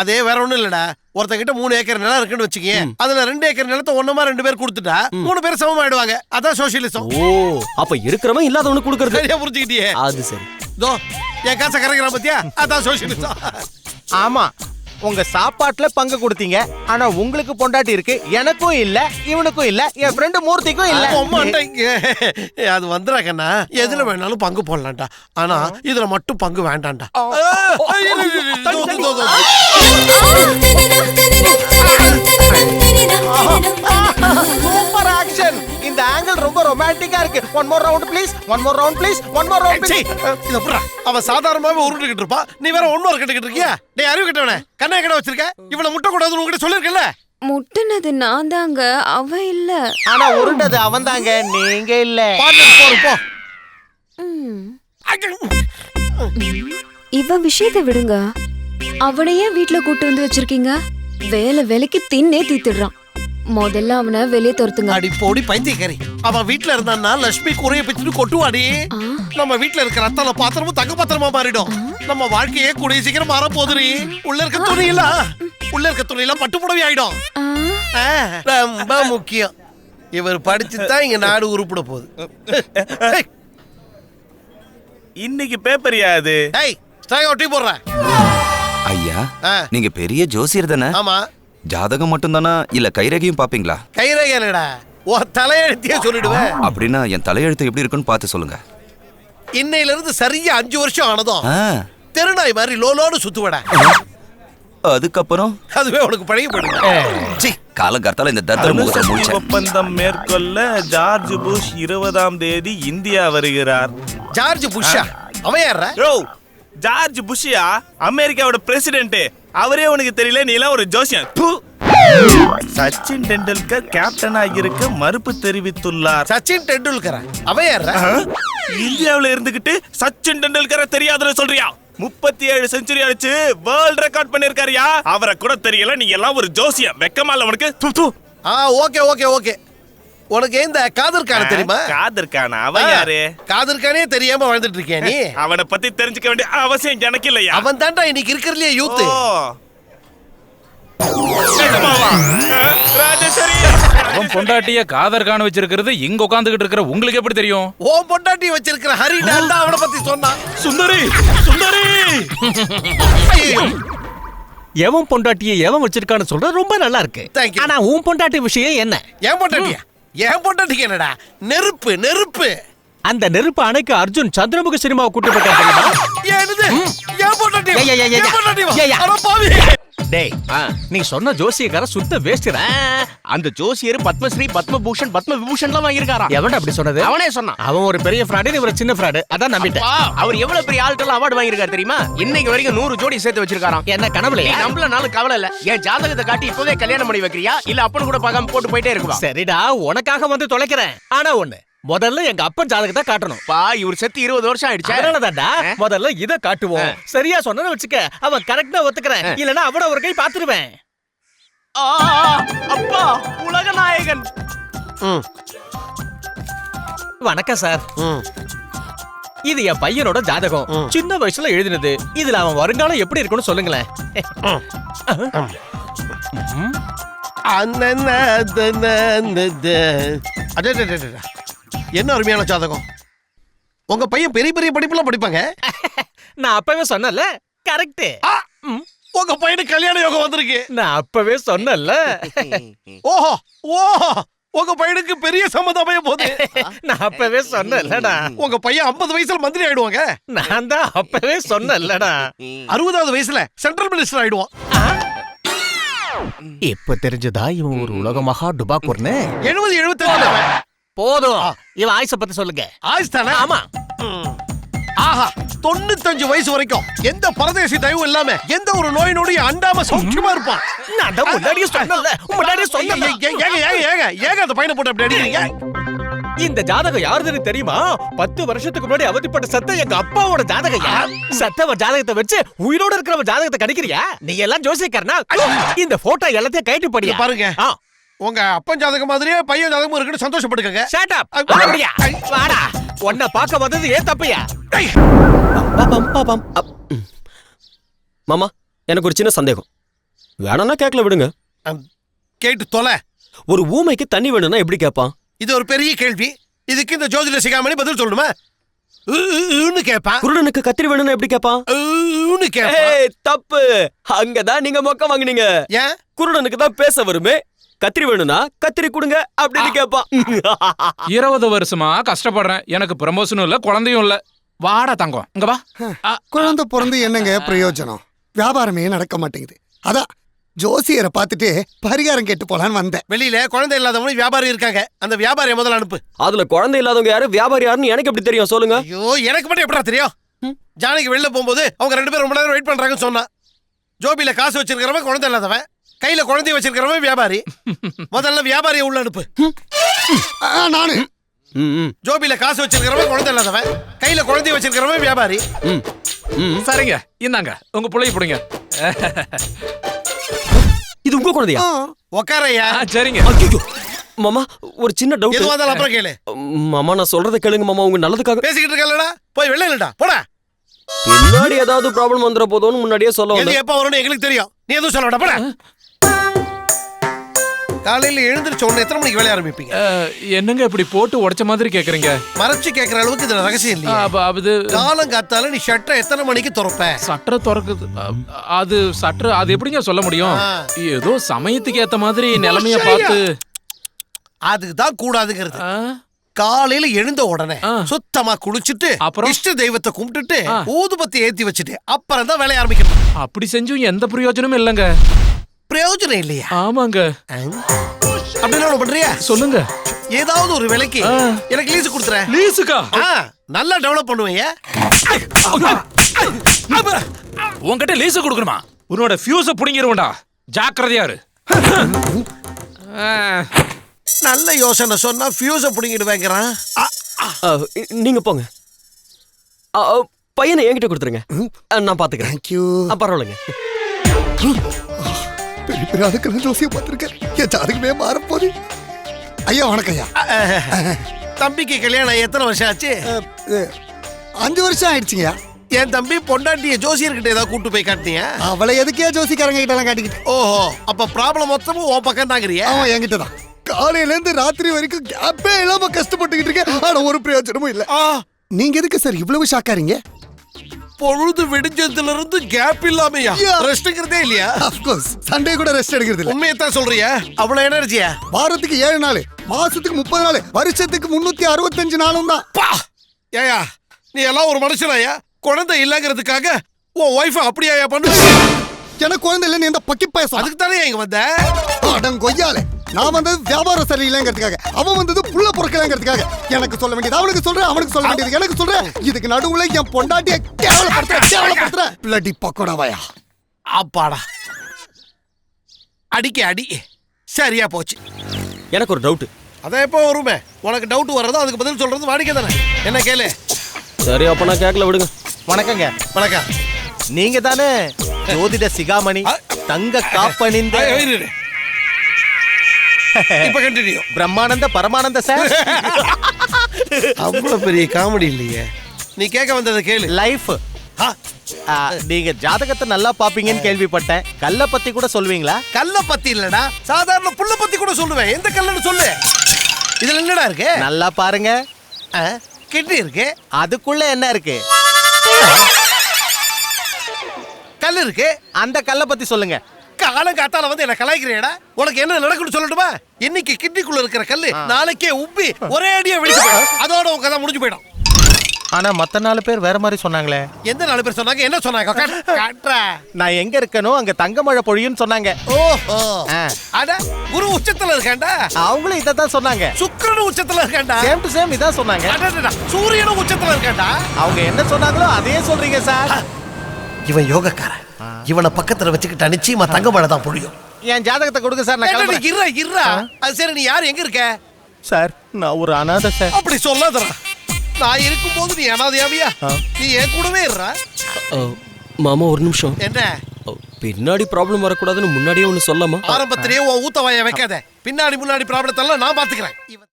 அதே வேற ஒண்ணும் இல்லடா. ஒருத்தங்கிட்ட மூணு ஏக்கர் நிலம் இருக்குன்னு வச்சுக்கீங்க அதுல ரெண்டு ஏக்கர் நிலத்தை ஒண்ணுமா ரெண்டு பேர் கொடுத்துட்டா மூணு பேர் சமமாயிடுவாங்க. அதான் சோசியலிசம் ஓ அப்ப இருக்கிறவன் இல்லாதவனுக்கு கொடுக்கறது. சரியா புரிஞ்சுக்கிட்டியே? அது சரி. தோ என் காசை கரைக்கிறான் பத்தியா? அதான் சோசியலிசம் ஆமா. உங்க சாப்பாட்டுல பங்கு கொடுத்தீங்க ஆனா உங்களுக்கு பொண்டாட்டி இருக்கு எனக்கும் இல்ல இவனுக்கும் இல்ல என் ஃப்ரெண்டு மூர்த்திக்கும் இல்ல. அது வந்துடா கண்ணா எதுல வேணாலும் பங்கு போடலாம்டா ஆனா இதுல மட்டும் பங்கு வேண்டாம்டா. சூப்பர் ஆக்ஷன் இந்த ஆங்கிள் ரொம்ப ரொமான்டிக்கா இருக்கு. One more round please one more round please one more round சீ, இத புடுறா. அவன் சாதாரணமாவே உருண்டுகிட்டு இருப்பா நீ வேற ஒன்னொரு கட்டுக்கிட்டு இருக்கியா? டேய் அறிவு கட்டவனே. கண்ணை கடை வச்சிருக்க? இவள முட்டை கூடாதுன்னு உங்ககிட்ட சொல்லிருக்கல முட்டுனது நான் தாங்க அவ இல்ல. ஆனா உருண்டது அவன் தாங்க நீங்க இல்ல. போ. இவ விஷயத்தை விடுங்க. அவனையே வீட்ல கூட்டு வந்து வச்சிருக்கீங்க. வேலை வேலைக்கு தின்னே தீத்துடுறான். முதல்ல அவனை வெளியே துரத்துங்க. அடி போடி பைத்தியக்காரி. அவன் வீட்ல இருந்தான்னா லட்சுமி குறைய பிச்சுட்டு கொட்டுவாடி. நம்ம வீட்ல இருக்கிற அத்தனை பாத்திரமும் தங்க பாத்திரமா மாறிடும். நம்ம வாழ்க்கையே கூடிய சீக்கிரம் மாற போதுரி உள்ள இருக்க துணி இல்ல உள்ள இருக்க துணி எல்லாம் பட்டு புடவை ஆயிடும். ரொம்ப முக்கியம். இவர் படிச்சு தான் இங்க நாடு உருப்பிட போகுது. இன்னைக்கு பேப்பர் அது? ஏய் ஸ்ட்ரைக் டீ போடுறேன். ஐயா. நீங்க பெரிய ஜோசியர் தானே? ஆமா. ஜாதகம் மட்டும்தானா? இல்ல கைரேகையும் பாப்பீங்களா? கைரேகனடா ஓ தலையெழுத்தியே சொல்லிடுவேன். அப்படின்னா என் தலையெழுத்து எப்படி இருக்குன்னு பார்த்து சொல்லுங்க. இன்னையில இருந்து சரியா அஞ்சு வருஷம் ஆனதும் ஆ, தெருநாய் மாதிரி லோலோன்னு சுத்துவடா. அதுக்கப்புறம்? அதுவே உனக்கு பழகி போயிடுங்க சி. காலகர்த்தால இந்த தத்தர் முகத்தை ஒப்பந்தம் மேற்கொள்ள ஜார்ஜ் புஷ் இருபதாம் தேதி இந்தியா வருகிறார். ஜார்ஜ் புஷ்ஷா? அவன் யாரா ஜார்ஜ் புஷ்யா அமெரிக்காவோட பிரசிடென்ட் அவரே உனக்கு தெரியல நீ எல்லாம் ஒரு ஜோசியன். சச்சின் டெண்டுல்கர் கேப்டனா இருக்க மறுப்பு தெரிவித்துள்ளார். சச்சின் டெண்டுல்கர்? அவன் யாரா இந்தியாவுல இருந்துகிட்டு சச்சின் டெண்டுல்கரை தெரியாதுன்னு சொல்றியா? முப்பத்தி ஏழு செஞ்சுரி அடிச்சு வேர்ல்ட் ரெக்கார்ட் பண்ணிருக்காருயா? அவரை கூட தெரியல நீ எல்லாம் ஒரு ஜோசியம். வெக்கமா இல்ல உனக்கு? து, து. ஆ ஓகே ஓகே ஓகே. உனக்கு இந்த காதர் கான தெரியுமா? காதர் கானா அவன் யாரு? காதர் கானே தெரியாம வாழ்ந்துட்டு இருக்கியா நீ? அவனை பத்தி தெரிஞ்சுக்க வேண்டிய அவசியம் எனக்கு இல்லையா? அவன் தான்டா இன்னைக்கு இருக்கிறதுலயே யூத் அவன் பொண்டாட்டிய காதர் காண வச்சிருக்கிறது இங்க உட்காந்துக்கிட்டு இருக்கிற உங்களுக்கு எப்படி தெரியும்? ஓ பொண்டாட்டி வச்சிருக்கிற ஹரி நான் அவனை பத்தி சொன்னான். சுந்தரி சுந்தரி. எவன் பொண்டாட்டியை எவன் வச்சிருக்கான்னு சொல்றது ரொம்ப நல்லா இருக்கு. ஆனா உன் பொண்டாட்டி விஷயம் என்ன? என் பொண்டாட்டியா? என் பொண்டாட்டிக்கு என்னடா? நெருப்பு நெருப்பு. அந்த நெருப்பு அணைக்கு அர்ஜுன் சந்திரமுக சினிமாவை கூட்டு போயிட்டா தெரியுமா? என்னது? என் பொண்டாட்டி. என் பொண்டாட்டி. அட பாவி. டேய் நீ சொன்ன ஜோசியக்கார சுத்த வேஸ்டா அந்த ஜோசியர் பத்மஸ்ரீ பத்மபூஷன் பத்ம விபூஷன்லாம் வாங்கியிருக்காராம் எவன்டா அப்படி சொன்னது? அவனே சொன்னான். அவன் ஒரு பெரிய ஃப்ராடு இவர் சின்ன ஃப்ராடு அதான் நம்பிட்டேன். அவர் எவ்வளவு பெரிய ஆள்கள் அவார்டு வாங்கியிருக்காரு தெரியுமா? இன்னைக்கு வரைக்கும் நூறு ஜோடி சேர்த்து வச்சிருக்காராம். என்ன நீ கனவுலையா நம்பலனாலும் கவலை இல்ல. என் ஜாதகத்தை காட்டி இப்பவே கல்யாணம் பண்ணி வைக்கிறியா? இல்ல அப்பன் கூட பார்க்காம போட்டு போயிட்டே இருக்குவா? சரிடா உனக்காக வந்து தொலைக்கிறேன். ஆனா ஒண்ணு முதல்ல எங்க அப்பன் ஜாதகத்தை காட்டணும். பா இவர் செத்து இருபது வருஷம் ஆயிடுச்சு. அதனாலதான்டா முதல்ல இத காட்டுவோம். சரியா சொன்னதை வச்சுக்க அவன் கரெக்டா ஒத்துக்கிறேன். இல்லனா அவன ஒரு கை பாத்துருவேன் ஆ, அப்பா உலக நாயகன் ம், வணக்கம் சார் ம். இது என் பையனோட ஜாதகம். சின்ன வயசுல எழுதினது. இதுல அவன் வருங்காலம் எப்படி இருக்கும்னு சொல்லுங்களேன். அண்ணன, என்ன அருமையான ஜாதகம்? உங்க பையன் பெரிய பெரிய படிப்புலாம் படிப்பாங்க? நான் அப்பவே சொன்னல கரெக்ட் உங்க பையனுக்கு கல்யாண யோகம் வந்திருக்கு. நான் அப்பவே சொன்னல ஓஹோ ஓஹோ உங்க பையனுக்கு பெரிய சம்மதம் அமைய போகுது. நான் அப்பவே சொன்னலடா உங்க பையன் 50 வயசுல மந்திரி ஆயிடுவாங்க. நான் தான் அப்பவே சொன்னலடா அறுபதாவது வயசுல சென்ட்ரல் மினிஸ்டர் ஆயிடுவான். இப்ப தெரிஞ்சதா இவன் ஒரு உலக மகா டுபாக்கூர்னு எழுபது எழுபத்தஞ்சு. போதும். இவன் ஆயுச பத்தி சொல்லுங்க. ஆயுஷ் தானே? ஆமா. ஆஹா தொண்ணூத்தஞ்சு வயசு வரைக்கும் எந்த பரதேசி தயவும் இல்லாம எந்த ஒரு நோய் நொடியும் அண்டாம சௌக்கியமா இருப்பான். நான் தான் முன்னாடியே சொன்னல முன்னாடியே சொன்னல ஏங்க ஏங்க ஏங்க ஏங்க அந்த பையனை போட்டு அப்படி அடிக்கிறீங்க? இந்த ஜாதகம் யாருதுன்னு தெரியுமா? பத்து வருஷத்துக்கு முன்னாடி அவதிப்பட்ட சத்த எங்க அப்பாவோட ஜாதகம் யார் சத்தவ ஜாதகத்தை வச்சு உயிரோட இருக்கிறவ ஜாதகத்தை கணிக்கிறியா? நீ எல்லாம் ஜோசியக்காரனா? இந்த போட்டோ எல்லாத்தையும் கைட்டு படியா பாருங்க. உங்க அப்பன் ஜாதகம் மாதிரியே பையன் ஜாதகமும் இருக்குன்னு சந்தோஷப்பட்டுக்கங்க shut up. ஐ, வாடா, உன்னை பார்க்க வந்தது ஏன் தப்பையா? அப். மாமா எனக்கு ஒரு சின்ன சந்தேகம். வேணாம்னா கேட்கல விடுங்க. கேட்டு தொலை. ஒரு ஊமைக்கு தண்ணி வேணும்னா எப்படி கேட்பான்? இது ஒரு பெரிய கேள்வி. இதுக்கு இந்த ஜோதிட சிகாமணி பதில் சொல்லணுமா? கேட்பான். குருடனுக்கு கத்திரி வேணும்னா எப்படி கேட்பான்? தப்பு. அங்கதான் நீங்க மொக்க வாங்குனீங்க. ஏன்? குருடனுக்கு தான் பேச வருமே. கத்திரி வேணும்னா கத்திரி கொடுங்க அப்படின்னு கேட்பான். இருபது வருஷமா கஷ்டப்படுறேன். எனக்கு ப்ரமோஷனும் இல்ல குழந்தையும் இல்ல. வாடா தங்கம் இங்க வா. ஆ, குழந்தை பிறந்து என்னங்க பிரயோஜனம்? வியாபாரமே நடக்க மாட்டேங்குது. அதான் ஜோசியரை பார்த்துட்டு பரிகாரம் கேட்டு போலான்னு வந்தேன். வெளியில குழந்தை இல்லாதவங்க வியாபாரி இருக்காங்க. அந்த வியாபாரியை முதல்ல அனுப்பு. அதுல குழந்தை இல்லாதவங்க யாரு? வியாபாரி யாருன்னு எனக்கு எப்படி தெரியும்? சொல்லுங்க. ஐயோ எனக்கு மட்டும் எப்படா தெரியும்? ஜானகி வெளில போகும்போது அவங்க ரெண்டு பேரும் ரொம்ப நேரம் வெயிட் பண்றாங்கன்னு சொன்னா ஜோபில காசு வச்சிருக்கிறவன் குழந்தை இல்லாதவன். கையில குழந்தைய வச்சிருக்கிறவன் வியாபாரி. முதல்ல வியாபாரியை உள்ள அனுப்பு. நானு. ஜோபில காசு வச்சிருக்கிறவன் குழந்தை இல்லாதவன். கையில குழந்தைய வச்சிருக்கிறவன் வியாபாரி. ம், ம். சரிங்க இந்தாங்க உங்க பிள்ளைய பிடிங்க. இது உங்க குழந்தையா? உக்காரையா? சரிங்க. மாமா ஒரு சின்ன எதுவா டவுட் இருந்தாலும் அப்புறம் கேளு. மாமா நான் சொல்றத கேளுங்க மாமா உங்க நல்லதுக்காக. பேசிக்கிட்டு இருக்கலடா போய் வெளில இல்லடா போடா. பின்னாடி ஏதாவது ப்ராப்ளம் வந்துட போதோன்னு முன்னாடியே சொல்ல எப்ப வரும்னு எங்களுக்கு தெரியும். நீ எதுவும் சொல்ல போடா. காலையில எழுந்திருச்ச உடனே எத்தனை மணிக்கு வேலைய ஆரம்பிப்பீங்க? என்னங்க இப்படி போட்டு உடைச்ச மாதிரி கேக்குறீங்க? மறைச்சு கேட்கற அளவுக்கு இதுல ரகசியம் இல்லையா. அது காலம் காத்தால நீ ஷட்டரை எத்தனை மணிக்கு திறப்ப? சட்டரை திறக்குது. அது சட்டரை அது எப்படிங்க சொல்ல முடியும். ஏதோ சமயத்துக்கு ஏத்த மாதிரி நிலைமைய பார்த்து. அதுக்கு தான் கூடாதுங்கிறது காலையில எழுந்த உடனே. சுத்தமா குளிச்சுட்டு அப்புறம்? இஷ்ட தெய்வத்தை கும்பிட்டுட்டு. ஊதுபத்தி ஏத்தி வச்சுட்டு அப்புறம் தான் வேலைய ஆரம்பிக்கணும். அப்படி செஞ்சும் எந்த பிரயோஜனமும் இல்லைங்க. பிரயோஜனம் இல்லையா? ஆமாங்க. அப்படின்னு ஒண்ணு பண்றியா? சொல்லுங்க. ஏதாவது ஒரு விலைக்கு ஆ. எனக்கு லீஸ் கொடுத்துற லீஸுக்கா ஆ, நல்லா டெவலப் பண்ணுவேன் உன்கிட்ட லீஸ் கொடுக்கணுமா? உன்னோட ஃபியூஸ புடிங்கிருவண்டா ஜாக்கிரதையா இரு. ஆ, நல்ல யோசனை சொன்னா ஃபியூஸ புடிங்கிடுவேங்கிறான். ஆ, ஆ, நீங்க போங்க. ஆ, ஆ, பையனை என்கிட்ட கொடுத்துருங்க. ஆ, நான் பாத்துக்கிறேன். தேங்க்யூ பரவாயில்லைங்க. பெரிய பெரிய அதுக்கெல்லாம் ஜோசியம் பார்த்துருக்கேன் என் ஜாதகமே மாறப்போகுது. ஐயா வணக்கம் ஐயா. தம்பிக்கு கல்யாணம் எத்தனை வருஷம் ஆச்சு? அஞ்சு வருஷம் ஆயிடுச்சுங்கய்யா என் தம்பி பொண்டாட்டிய ஜோசியர்கிட்ட ஏதாவது கூட்டு போய் காட்டினியா? அவளை எதுக்கே ஜோசிக்காரங்க கிட்ட எல்லாம் காட்டிக்கிட்டு? ஓஹோ அப்ப ப்ராப்ளம் மொத்தமும் உன் பக்கம் தாங்கிறியா? அவன் என்கிட்ட தான். காலையில இருந்து ராத்திரி வரைக்கும் கேப்பே இல்லாம கஷ்டப்பட்டுக்கிட்டு இருக்கேன். ஆனா ஒரு பிரயோஜனமும் இல்ல. நீங்க எதுக்கு சார் இவ்வளவு ஷாக்காரீங்க பொழுது விடிஞ்சதுல இருந்து கேப் இல்லாமையா? Yeah. ரெஸ்ட்ங்கிறதே இல்லையா? அப்கோர்ஸ் சண்டே கூட ரெஸ்ட் எடுக்கிறது இல்ல உண்மையத்தான் சொல்றியா. அவ்வளவு எனர்ஜியா வாரத்துக்கு ஏழு நாள் மாசத்துக்கு முப்பது நாள் வருஷத்துக்கு முன்னூத்தி அறுபத்தஞ்சு நாளும் தான். பா! ஏயா நீ எல்லாம் ஒரு மனுஷனாயா குழந்தை இல்லங்கிறதுக்காக உன் ஒய்ஃப் அப்படியா பண்ணு எனக்கு குழந்தை இல்ல நீ எந்த பக்கி பேச அதுக்கு தானே இங்க வந்த? அடங்கொய்யாலே நான் வந்தது வியாபாரம் சரியில்லைங்கிறதுக்காக அவன் வந்தது புள்ள பொறுக்கலைங்கிறதுக்காக. எனக்கு சொல்ல வேண்டியது அவனுக்கு சொல்றேன் அவனுக்கு சொல்ல வேண்டியது எனக்கு சொல்றேன். இதுக்கு நடுவுல என் பொண்டாட்டிய கேவலப்படுத்துற கேவலப்படுத்துற பிளடி பக்கோடாவாயா? அப்பாடா. அடிக்க அடி. சரியா போச்சு. எனக்கு ஒரு டவுட் அதான் எப்போ வருமே? உனக்கு டவுட் வர்றதோ அதுக்கு பதில் சொல்றது வாடிக்கை தானே? என்ன கேளு. சரி அப்ப நான் கேட்கல விடுங்க. வணக்கங்க வணக்கம். நீங்க தானே ஜோதிட சிகாமணி தங்க காப்பணிந்த. இப்ப கண்டினியூ பிரம்மானந்த பரமானந்த சார். அவ்வளவு பெரிய காமெடி இல்லையே. நீ கேட்க வந்ததை கேளு. லைஃப் நீங்க ஜாதகத்தை நல்லா பாப்பீங்கன்னு கேள்விப்பட்டேன். கல்ல பத்தி கூட சொல்வீங்களா கல்ல பத்தி இல்லடா. சாதாரண புல்ல பத்தி கூட சொல்லுவேன். எந்த கல்லுன்னு சொல்லு. இதுல என்னடா இருக்கு? நல்லா பாருங்க. கிட்னி இருக்கு. அதுக்குள்ள என்ன இருக்கு? கல் இருக்கு. அந்த கல்ல பத்தி சொல்லுங்க. காலம் காத்தால வந்து என்ன கலாய்க்கிறேடா உனக்கு என்ன நடக்கும்னு சொல்லட்டுமா? இன்னைக்கு கிட்னிக்குள்ள இருக்கிற கல்லு நாளைக்கே உப்பி ஒரே அடியா போயிடும். அதோட உன் கதை முடிஞ்சு போயிடும். ஆனா மத்த நாலு பேர் வேற மாதிரி சொன்னாங்களே. எந்த நாலு பேர் சொன்னாங்க? என்ன சொன்னாங்க? காட்டு- காட்டுறா. நான் எங்க இருக்கனோ அங்க தங்க மழை பொழியும்னு சொன்னாங்க. ஓஹோ. ஆ. அட குரு உச்சத்துல இருக்காண்டா அவங்களும் இதான் சொன்னாங்க. சுக்கிரனும் உச்சத்துல இருக்காண்டா சேம் டு சேம் இதான் சொன்னாங்க. சூரியனும் உச்சத்துல இருக்காண்டா அவங்க என்ன சொன்னாங்களோ அதையே சொல்றீங்க சார். இவன் யோகக்காரன். இவனை பக்கத்துல வச்சுக்கிட்டா நிச்சயமா தங்க மழை தான் பொழியும். என் ஜாதகத்தை கொடுங்க சார் நான். இருறா இருறா அது சரி நீ யார் எங்க இருக்க? சார் நான் ஒரு அனாதை சார். அப்படி சொல்லாதடா. நான் இருக்கும்போது நீ அனாதையாவியா? நீ என் கூடவே இருறா மாமா ஒரு நிமிஷம். என்ன? பின்னாடி ப்ராப்ளம் வரக்கூடாதுன்னு முன்னாடியே ஒன்று சொல்லாமா? ஆரம்பத்திலேயே உன் ஊத்த வாய வைக்காத. பின்னாடி முன்னாடி ப்ராப்ளத்தை எல்லாம் நான் பாத்துக்கிறேன்